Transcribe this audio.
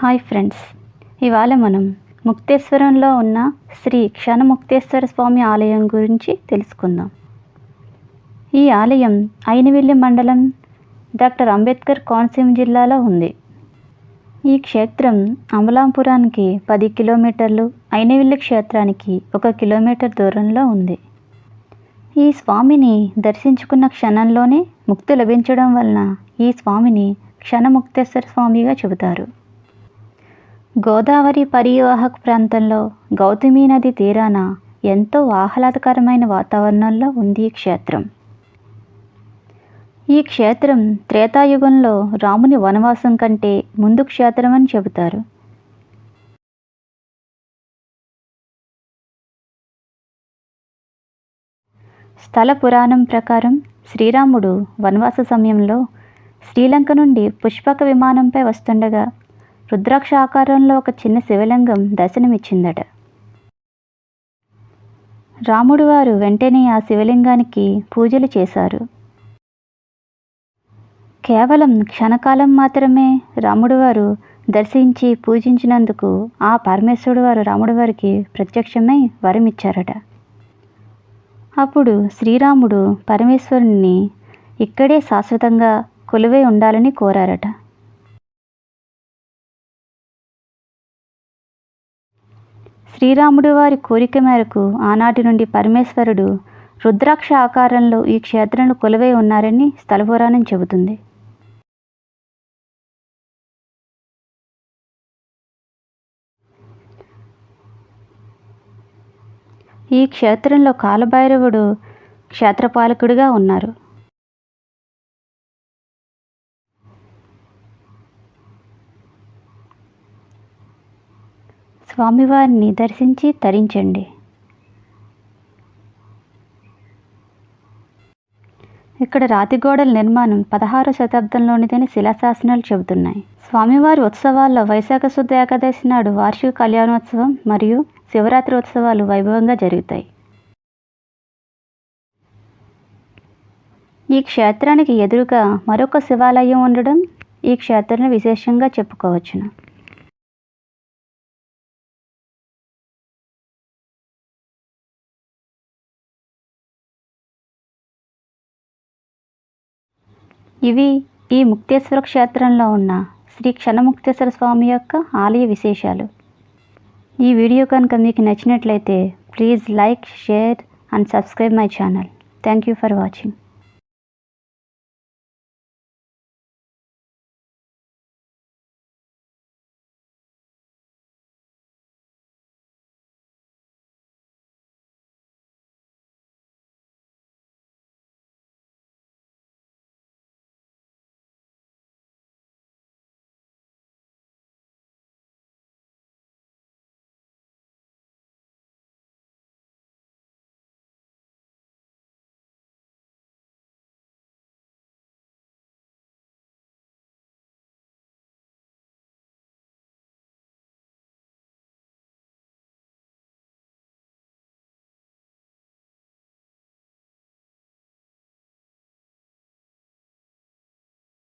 Hi friends. ఇవాళ మనం ముక్తేశ్వరంలో ఉన్న శ్రీ క్షణముక్తేశ్వర స్వామి ఆలయం గురించి తెలుసుకుందాం. ఈ ఆలయం అయినవిల్లి మండలం డాక్టర్ అంబేద్కర్ కోనసీమ జిల్లాలో ఉంది. ఈ క్షేత్రం అమలాంపురానికి పది కిలోమీటర్లు అయినవిల్లి క్షేత్రానికి ఒక కిలోమీటర్ దూరంలో ఉంది. ఈ స్వామిని దర్శించుకున్న క్షణంలోనే ముక్తి లభించడం వలన ఈ స్వామిని క్షణముక్తేశ్వర స్వామిగా చెబుతారు. గోదావరి పరివాహక ప్రాంతంలో గౌతమి నది తీరాన ఎంతో ఆహ్లాదకరమైన వాతావరణంలో ఉంది ఈ క్షేత్రం. ఈ క్షేత్రం త్రేతాయుగంలో రాముని వనవాసం కంటే ముందు క్షేత్రం అని చెబుతారు. స్థల పురాణం ప్రకారం శ్రీరాముడు వనవాస సమయంలో శ్రీలంక నుండి పుష్పక విమానంపై వస్తుండగా రుద్రాక్ష ఆకారంలో ఒక చిన్న శివలింగం దర్శనమిచ్చిందట. రాముడు వారు వెంటనే ఆ శివలింగానికి పూజలు చేశారు. కేవలం క్షణకాలం మాత్రమే రాముడు వారు దర్శించి పూజించినందుకు ఆ పరమేశ్వరుడు వారు రాముడు వారికి ప్రత్యక్షమై వరమిచ్చారట. అప్పుడు శ్రీరాముడు పరమేశ్వరుణ్ణి ఇక్కడే శాశ్వతంగా కొలువై ఉండాలని కోరారట. శ్రీరాముడు వారి కోరిక మేరకు ఆనాటి నుండి పరమేశ్వరుడు రుద్రాక్ష ఆకారంలో ఈ క్షేత్రంలో కొలువై ఉన్నారని స్థల పురాణం చెబుతుంది. ఈ క్షేత్రంలో కాలభైరవుడు క్షేత్రపాలకుడిగా ఉన్నారు. స్వామివారిని దర్శించి తరించండి. ఇక్కడ రాతి గోడల నిర్మాణం పదహారు శతాబ్దంలోనిదని శిలాశాసనాలు చెబుతున్నాయి. స్వామివారి ఉత్సవాల్లో వైశాఖ శుద్ధ ఏకాదశి నాడు వార్షిక కళ్యాణోత్సవం మరియు శివరాత్రి ఉత్సవాలు వైభవంగా జరుగుతాయి. ఈ క్షేత్రానికి ఎదురుగా మరొక శివాలయం ఉండడం ఈ క్షేత్రాన్ని విశేషంగా చెప్పుకోవచ్చును. ఇవి ఈ ముక్తేశ్వర క్షేత్రంలో ఉన్న శ్రీ క్షణముక్తేశ్వర స్వామి యొక్క ఆలయ విశేషాలు. ఈ వీడియో కనుక మీకు నచ్చినట్లయితే please like share and subscribe my channel. Thank you for watching.